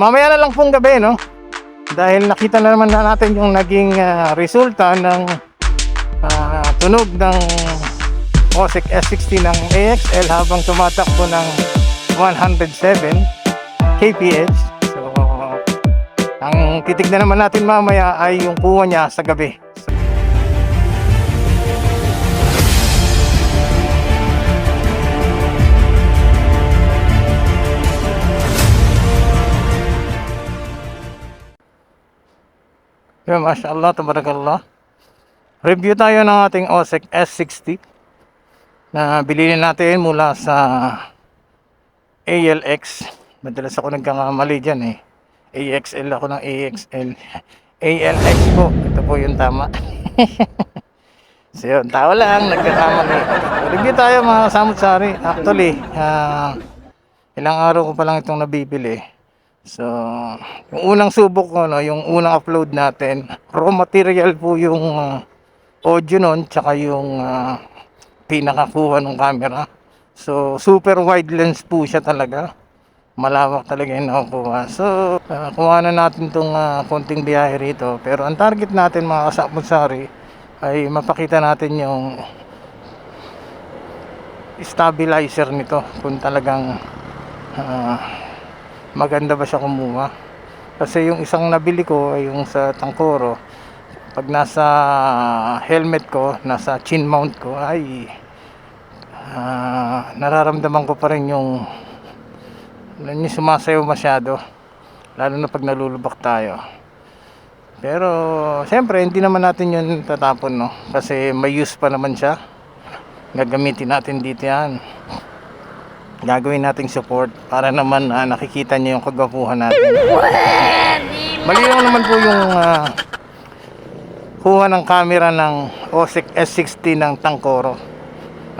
Mamaya na lang pong gabi, no? Dahil nakita na naman na natin yung naging ah, resulta ng ah, tunog ng OSIC S60 ng AXL habang tumatakbo ng 107 kph. So, ang titignan naman natin mamaya ay yung kuha niya sa gabi. Yan, mashallah, tabarakallah. Review tayo ng ating OSEC S60 na bilhin natin mula sa ALX. Madalas ako nagkakamali dyan eh. AXL ako ng AXL. ALX po. Ito po yung tama. so yun, tao lang, nagkakamali. Review tayo mga samut-sari. Actually, ah, ilang araw ko pa lang itong nabibili. So, yung unang subok ko, no, yung unang upload natin, raw material po yung ah, audio nun, tsaka yung ah, pinakakuha ng camera. So, super wide lens po siya talaga. Malawak talaga yung nakukuha. So, ah, kuha na natin itong konting biyahe rito. Pero ang target natin mga kasapunsari ay mapakita natin yung stabilizer nito kung talagang ah, maganda ba siya kumuha? Kasi yung isang nabili ko ay yung sa Tangkoro pag nasa helmet ko nasa chin mount ko ay ah, nararamdaman ko pa rin yung yung sumasayaw masyado lalo na pag nalulubak tayo. Pero siyempre hindi naman natin yun tatapon no? Kasi may use pa naman siya. Gagamitin natin dito yan gagawin nating support para naman ah, nakikita niyo yung kagwapuhan natin. Malinaw naman po yung ah, kuha ng camera ng OSIC S60 ng Tangkoro.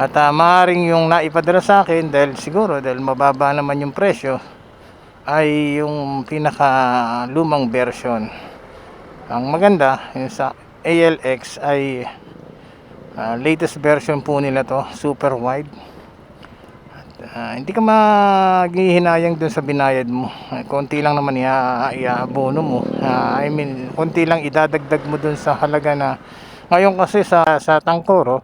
At uh, maaaring yung naipadala sa akin dahil siguro dahil mababa naman yung presyo ay yung pinaka lumang version. Ang maganda yung sa ALX ay ah, latest version po nila to, super wide. Ah, hindi ka maghihinayang dun sa binayad mo. Eh, konti lang naman ia iabono mo. Ah, I mean, konti lang idadagdag mo dun sa halaga na ngayon kasi sa sa Tangkoro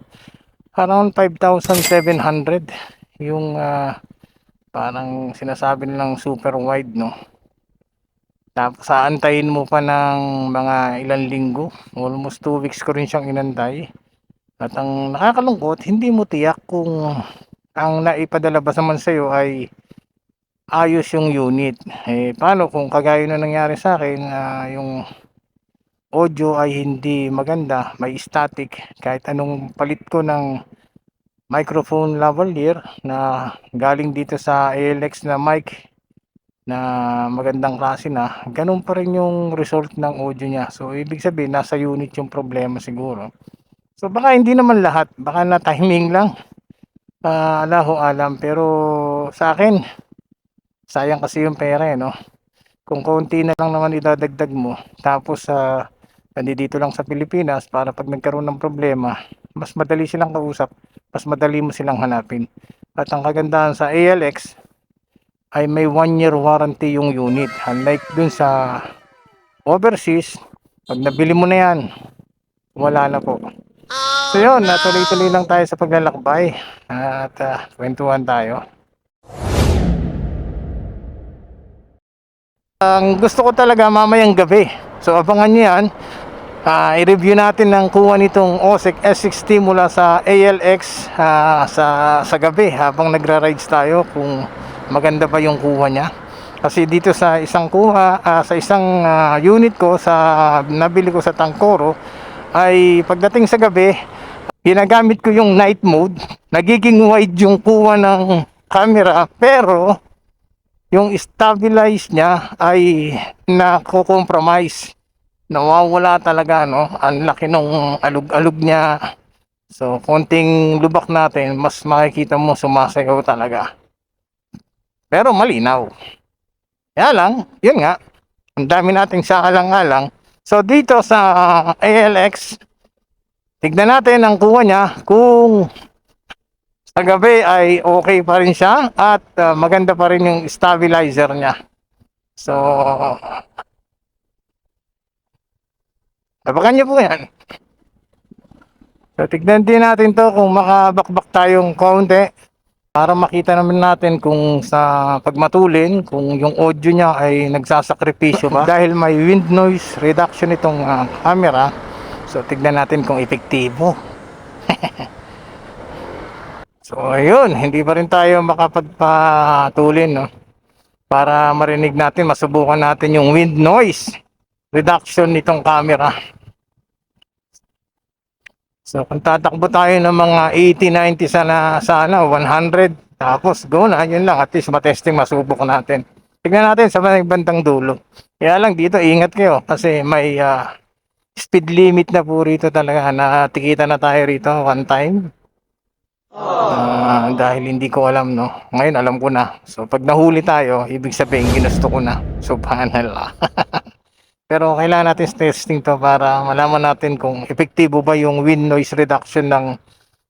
around 5,700 yung ah, parang sinasabi nilang super wide no. Tapos aantayin mo pa ng mga ilang linggo. Almost 2 weeks ko rin siyang inantay. At ang nakakalungkot, hindi mo tiyak kung ang naipadala ba naman sa'yo ay ayos yung unit. Eh, paano kung kagaya na nangyari sa akin, ah, yung audio ay hindi maganda, may static, kahit anong palit ko ng microphone lavalier na galing dito sa ALX na mic na magandang klase na, ganun pa rin yung result ng audio niya. So, ibig sabihin, nasa unit yung problema siguro. So, baka hindi naman lahat, baka na timing lang. Ah, Allahu alam pero sa akin sayang kasi yung pera eh no. Kung konti na lang naman idadagdag mo tapos sa nandito lang sa Pilipinas para pag nagkaroon ng problema, mas madali silang kausap, mas madali mo silang hanapin. At ang kagandahan sa ALX ay may one year warranty yung unit. Unlike dun sa overseas, pag nabili mo na yan, wala na po. So yun, natuloy-tuloy lang tayo sa paglalakbay at ah, kwentuhan tayo. Ang gusto ko talaga mamayang gabi. So abangan nyo yan. Ah, i-review natin ng kuha nitong OSEC S60 mula sa ALX ah, sa, sa gabi habang nagra-rides tayo kung maganda ba yung kuha niya. Kasi dito sa isang kuha, ah, sa isang ah, unit ko sa nabili ko sa Tangkoro ay pagdating sa gabi, ginagamit ko yung night mode, nagiging wide yung kuha ng camera pero yung stabilize niya ay nako-compromise. Nawawala talaga no. Ang laki nung alug-alug niya. So konting lubak natin, mas makikita mo sumasayaw talaga. Pero malinaw. Kaya lang, yun nga, ang dami nating saalang-alang. So dito sa ALX, tignan natin ang kuha niya kung sa gabi ay okay pa rin siya at uh, maganda pa rin yung stabilizer niya. So, Abangan niyo po yan. So, tignan din natin to kung makabakbak tayong kaunti para makita naman natin kung sa pagmatulin, kung yung audio niya ay nagsasakripisyo ba. Dahil may wind noise reduction itong ah, camera, so tignan natin kung epektibo. so, ayun, hindi pa rin tayo makapagpatulin, no? Para marinig natin, masubukan natin yung wind noise reduction nitong camera. So kung tatakbo tayo ng mga 80, 90 sana, sana 100, tapos go na, yun lang, at least matesting, masubok natin. Tignan natin sa bandang dulo. Kaya lang dito, ingat kayo kasi may ah, speed limit na po rito talaga. Natikita na tayo rito one time. Ah, dahil hindi ko alam, no? Ngayon, alam ko na. So, pag nahuli tayo, ibig sabihin, ginusto ko na. Subhanallah. Pero kailangan natin testing to para malaman natin kung epektibo ba yung wind noise reduction ng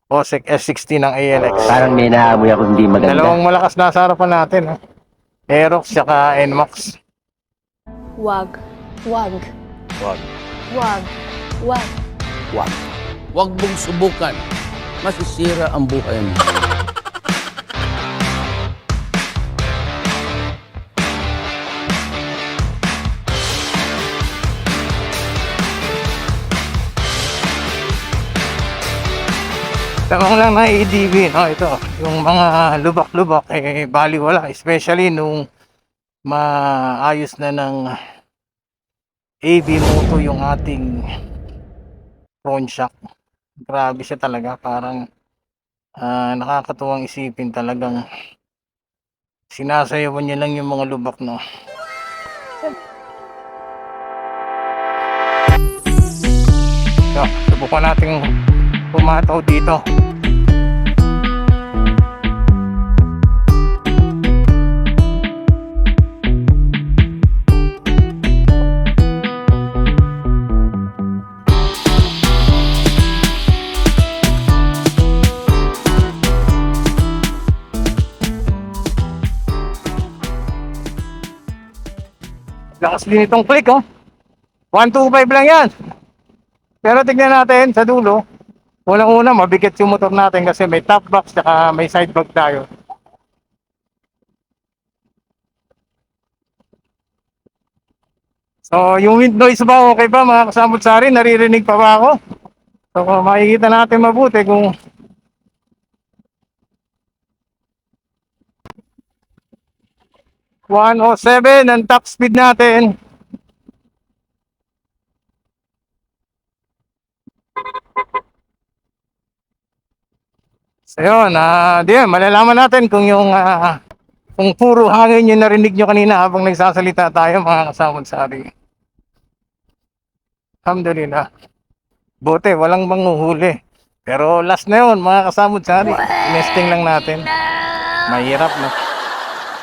OSEC S60 ng ALX. Parang may naamoy ako hindi maganda. Dalawang malakas na sa harapan natin. Eh. Aerox tsaka NMAX. Wag. Wag. Wag. Wag. Wag. Wag. Wag mong subukan. Masisira ang buhay mo. Tamang lang na EDV, no? Ito, yung mga lubak-lubak, eh, bali wala. Especially nung maayos na ng AB Moto yung ating front shock. Grabe siya talaga. Parang ah, nakakatuwang isipin talagang sinasayawan niya lang yung mga lubak, no? So, subukan natin pumataw dito. Lakas din itong click, oh. 125 lang yan. Pero tignan natin sa dulo. Unang-una, mabigat yung motor natin kasi may top box at may side bag tayo. So, yung wind noise ba okay ba mga kasamot sari? Naririnig pa ba ako? So, makikita natin mabuti kung One oh seven ang top speed natin. So yun, ah, di malalaman natin kung yung ah, kung puro hangin yung narinig nyo kanina habang nagsasalita tayo mga kasamot sari. Alhamdulillah. Buti, walang manghuhuli. Pero last na yun, mga kasamot sari. Nesting lang natin. Mahirap, no?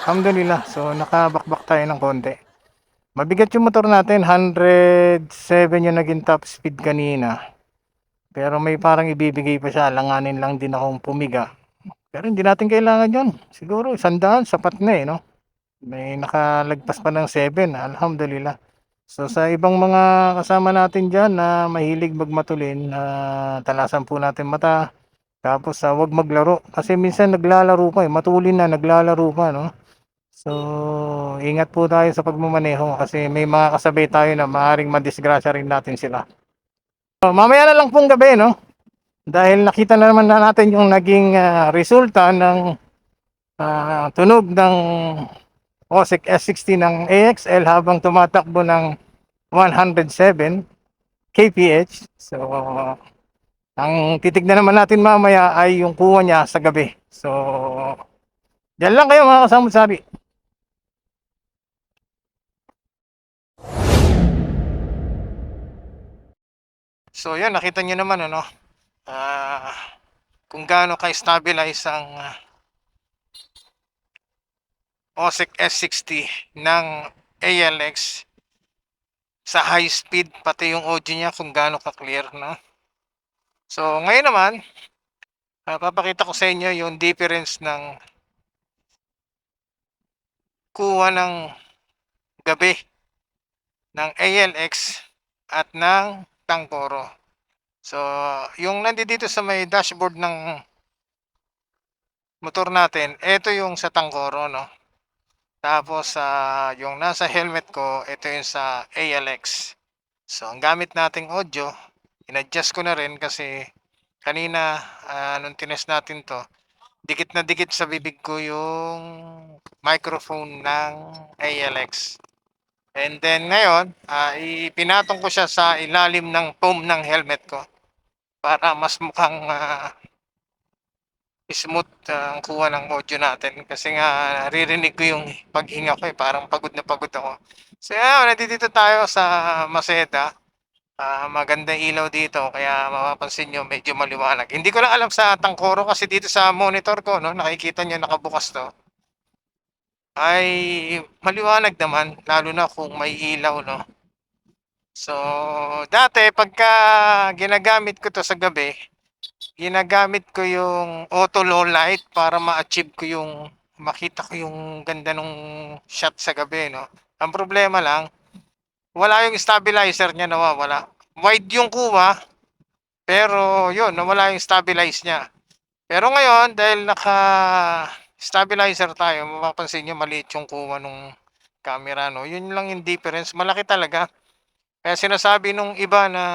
Alhamdulillah. So, nakabakbak tayo ng konti. Mabigat yung motor natin. 107 yung naging top speed kanina. Pero may parang ibibigay pa siya. Langanin lang din akong pumiga. Pero hindi natin kailangan yun. Siguro, sandaan, sapat na eh, no? May nakalagpas pa ng 7. Alhamdulillah. So, sa ibang mga kasama natin dyan na mahilig magmatulin, na talasan po natin mata. Tapos, sa wag maglaro. Kasi minsan naglalaro pa eh. Matulin na, naglalaro pa, no? So, ingat po tayo sa pagmamaneho kasi may mga kasabay tayo na maaaring madisgrasya rin natin sila. So, mamaya na lang pong gabi, no? Dahil nakita na naman na natin yung naging ah, resulta ng ah, tunog ng OSEC S60 ng AXL habang tumatakbo ng 107 kph. So, ang titignan naman natin mamaya ay yung kuha niya sa gabi. So, Diyan lang kayo mga kasama So yan, nakita nyo naman ano, ah kung gaano ka-stabilize ang ah, OSEC S60 ng ALX sa high speed, pati yung audio niya kung gaano ka-clear, no? So ngayon naman, ah, papakita ko sa inyo yung difference ng kuha ng gabi ng ALX at ng Tangkoro. So, yung nandito sa may dashboard ng motor natin, ito yung sa Tangkoro, no? Tapos, sa yung nasa helmet ko, ito yung sa ALX. So, ang gamit nating audio, in-adjust ko na rin kasi kanina, ah, nung tinest natin to, dikit na dikit sa bibig ko yung microphone ng ALX. And then ngayon, ah, ipinatong ko siya sa ilalim ng foam ng helmet ko para mas mukhang ah, smooth ah, ang kuha ng audio natin kasi nga naririnig ko yung paghinga ko eh parang pagod na pagod ako. So yeah, nandito tayo sa Maseda. Ah, maganda ilaw dito kaya mapapansin nyo medyo maliwanag. Hindi ko lang alam sa Tangkoro kasi dito sa monitor ko no, nakikita nyo nakabukas to. Ay maliwanag naman lalo na kung may ilaw no. So dati pagka ginagamit ko to sa gabi, ginagamit ko yung auto low light para ma-achieve ko yung makita ko yung ganda nung shot sa gabi no. Ang problema lang wala yung stabilizer niya nawawala. Wide yung kuha, pero yun, nawala yung stabilize niya. Pero ngayon, dahil naka stabilizer tayo, mapapansin nyo maliit yung kuha nung camera, no? Yun lang yung difference. Malaki talaga. Kaya sinasabi nung iba na,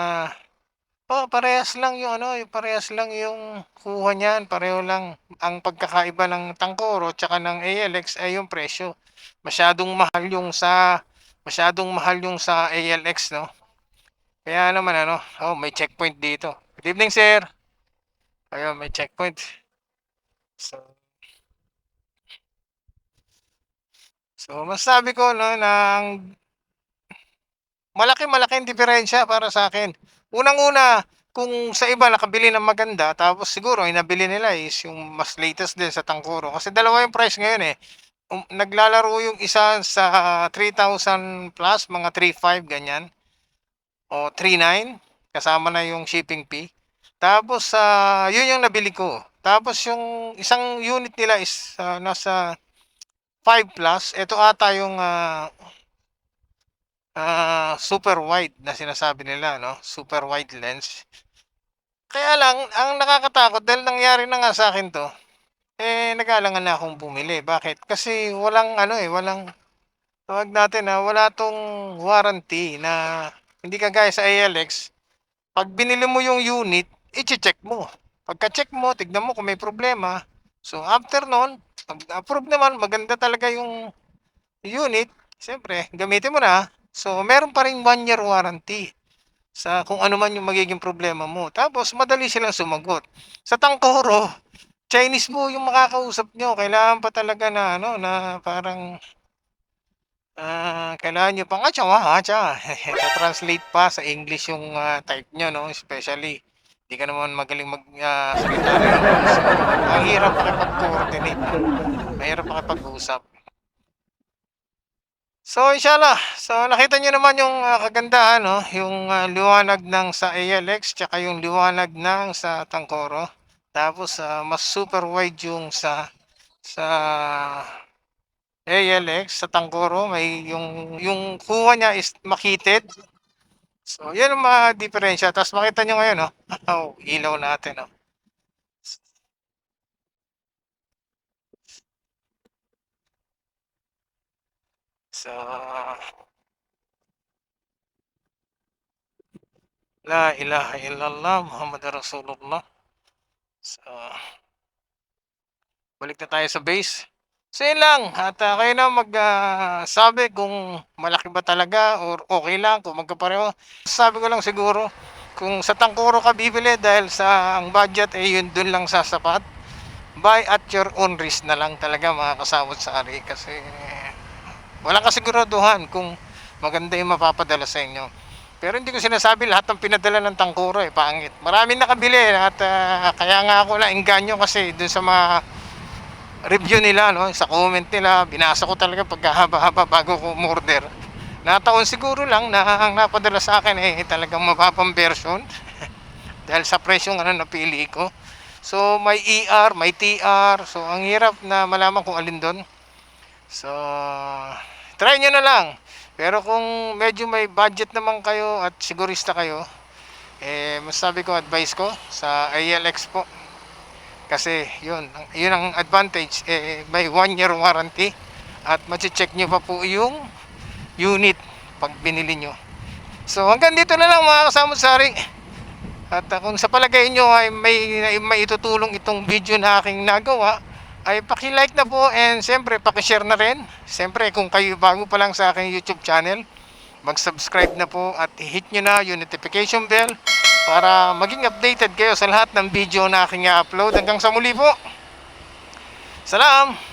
oh, parehas lang yung ano, parehas lang yung kuha niyan, pareho lang. Ang pagkakaiba ng Tangkoro tsaka ng ALX ay yung presyo. Masyadong mahal yung sa masyadong mahal yung sa ALX, no? Kaya naman ano, oh, may checkpoint dito. Good evening, sir. Ayun, may checkpoint. So, so masabi ko no ng malaki-malaking diferensya para sa akin. Unang-una, kung sa iba nakabili ng maganda, tapos siguro yung nabili nila is yung mas latest din sa Tangkoro. Kasi dalawa yung price ngayon eh um, naglalaro yung isa sa 3,000 plus, mga 3,500 ganyan. O 3,900 kasama na yung shipping fee. Tapos sa yun yung nabili ko. Tapos yung isang unit nila is ah, nasa 5 plus. Ito ata yung ah, ah, super wide na sinasabi nila, no? Super wide lens. Kaya lang, ang nakakatakot dahil nangyari na nga sa akin to, eh, nag-aalangan na akong bumili. Bakit? Kasi walang ano eh, walang tawag natin na wala tong warranty na hindi kagaya sa ALX. Pag binili mo yung unit, i-check mo. Pagka-check mo, tignan mo kung may problema. So after nun, pag approve naman, maganda talaga yung unit. Siyempre, gamitin mo na. So meron pa rin one year warranty sa kung ano man yung magiging problema mo. Tapos madali silang sumagot. Sa Tangkoro, Chinese po yung makakausap nyo. Kailangan pa talaga na ano na parang ah kailangan nyo pang acha wa acha. translate pa sa English yung ah, type nyo no, especially hindi ka naman magaling mag ah, English. Ang hirap makipag-coordinate. Mahirap makipag-usap. So inshallah, so nakita nyo naman yung ah, kagandahan no, yung ah, liwanag ng sa ALX tsaka yung liwanag ng sa Tangkoro. Tapos ah, mas super wide yung sa sa ALX sa Tangkoro may yung yung kuha niya is makitid. So yan ang mga diferensya. Tapos makita nyo ngayon no. Oh, ilaw natin no. So La ilaha illallah Muhammad Rasulullah. So, balik na tayo sa base. So yun lang. At ah, kayo na magsabi kung malaki ba talaga or okay lang kung magkapareho. Sabi ko lang siguro kung sa Tangkoro ka bibili dahil sa ang budget ay yun dun lang sasapat. Buy at your own risk na lang talaga mga kasawot sa ari kasi walang kasiguraduhan kung maganda yung mapapadala sa inyo. Pero hindi ko sinasabi lahat ng pinadala ng Tangkoro eh, pangit. Maraming nakabili at ah, kaya nga ako na engganyo kasi dun sa mga review nila, no, sa comment nila, binasa ko talaga pagkahaba-haba bago ko umorder. Nataon siguro lang na ang napadala sa akin ay talagang mababang version dahil sa presyong ano napili ko. So may ER, may TR, so ang hirap na malaman kung alin doon. So try nyo na lang. Pero kung medyo may budget naman kayo at sigurista kayo, eh, masabi ko, advice ko sa ALX po. Kasi yun, yun ang advantage. Eh, may one year warranty at check nyo pa po yung unit pag binili nyo. So hanggang dito na lang mga kasama sari. At uh, kung sa palagay nyo ay may, may itutulong itong video na aking nagawa, ay paki-like na po and siyempre paki-share na rin. Siyempre kung kayo bago pa lang sa aking YouTube channel, mag-subscribe na po at hit nyo na yung notification bell para maging updated kayo sa lahat ng video na aking i-upload. Hanggang sa muli po. Salam!